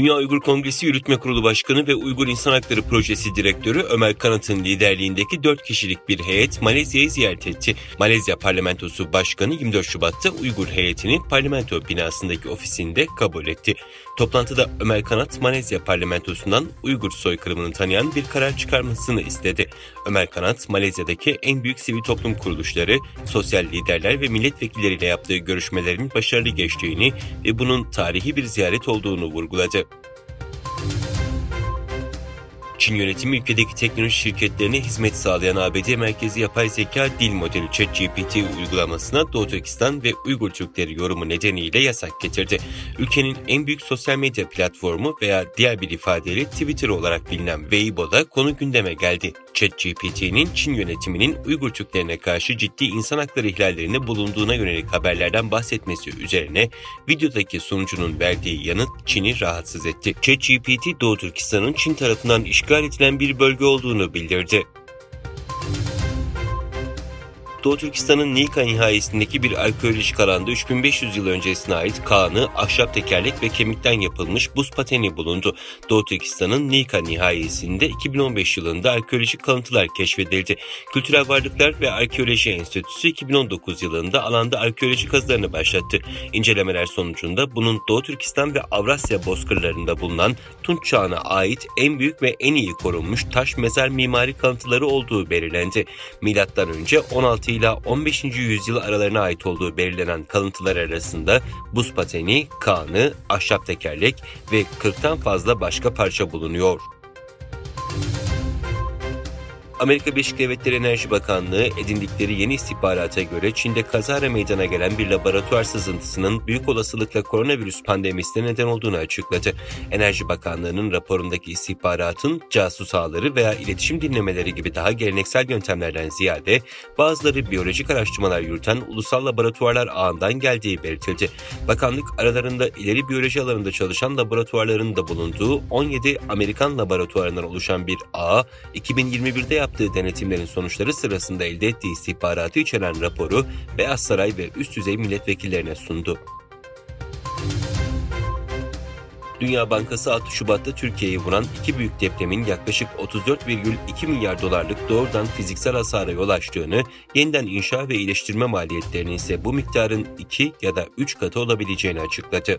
Dünya Uygur Kongresi Yürütme Kurulu Başkanı ve Uygur İnsan Hakları Projesi Direktörü Ömer Kanat'ın liderliğindeki 4 kişilik bir heyet Malezya'yı ziyaret etti. Malezya Parlamentosu Başkanı 24 Şubat'ta Uygur heyetini parlamento binasındaki ofisinde kabul etti. Toplantıda Ömer Kanat, Malezya parlamentosundan Uygur soykırımını tanıyan bir karar çıkarmasını istedi. Ömer Kanat, Malezya'daki en büyük sivil toplum kuruluşları, sosyal liderler ve milletvekilleriyle yaptığı görüşmelerin başarılı geçtiğini ve bunun tarihi bir ziyaret olduğunu vurguladı. Çin yönetimi ülkedeki teknoloji şirketlerine hizmet sağlayan ABD merkezi yapay zeka dil modeli ChatGPT uygulamasına Doğu Türkistan ve Uygur Türkleri yorumu nedeniyle yasak getirdi. Ülkenin en büyük sosyal medya platformu veya diğer bir ifadeyle Twitter olarak bilinen Weibo'da konu gündeme geldi. ChatGPT'nin Çin yönetiminin Uygur Türklerine karşı ciddi insan hakları ihlallerinde bulunduğuna yönelik haberlerden bahsetmesi üzerine videodaki sunucunun verdiği yanıt Çin'i rahatsız etti. ChatGPT Doğu Türkistan'ın Çin tarafından işgal edilen bir bölge olduğunu bildirdi. Doğu Türkistan'ın Nika nihayesindeki bir arkeolojik alanda 3500 yıl öncesine ait Kaan'ı ahşap tekerlek ve kemikten yapılmış buz pateni bulundu. Doğu Türkistan'ın Nika nihayesinde 2015 yılında arkeolojik kalıntılar keşfedildi. Kültürel Varlıklar ve Arkeoloji Enstitüsü 2019 yılında alanda arkeoloji kazılarını başlattı. İncelemeler sonucunda bunun Doğu Türkistan ve Avrasya bozkırlarında bulunan Tunç çağına ait en büyük ve en iyi korunmuş taş mezar mimari kalıntıları olduğu belirlendi. Milattan önce 16 ile 15. yüzyıl aralarına ait olduğu belirlenen kalıntılar arasında buz pateni, kağnı, ahşap tekerlek ve 40'tan fazla başka parça bulunuyor. Amerika Birleşik Devletleri Enerji Bakanlığı edindikleri yeni istihbarata göre Çin'de kazara meydana gelen bir laboratuvar sızıntısının büyük olasılıkla koronavirüs pandemisine neden olduğunu açıkladı. Enerji Bakanlığı'nın raporundaki istihbaratın casus ağları veya iletişim dinlemeleri gibi daha geleneksel yöntemlerden ziyade bazıları biyolojik araştırmalar yürüten ulusal laboratuvarlar ağından geldiği belirtildi. Bakanlık aralarında ileri biyoloji alanında çalışan laboratuvarların da bulunduğu 17 Amerikan laboratuvarından oluşan bir ağ 2021'de yaptığı denetimlerin sonuçları sırasında elde ettiği istihbaratı içeren raporu Beyaz Saray ve üst düzey milletvekillerine sundu. Dünya Bankası 6 Şubat'ta Türkiye'yi vuran iki büyük depremin yaklaşık 34,2 milyar dolarlık doğrudan fiziksel hasara yol açtığını, yeniden inşa ve iyileştirme maliyetlerinin ise bu miktarın 2 ya da 3 katı olabileceğini açıkladı.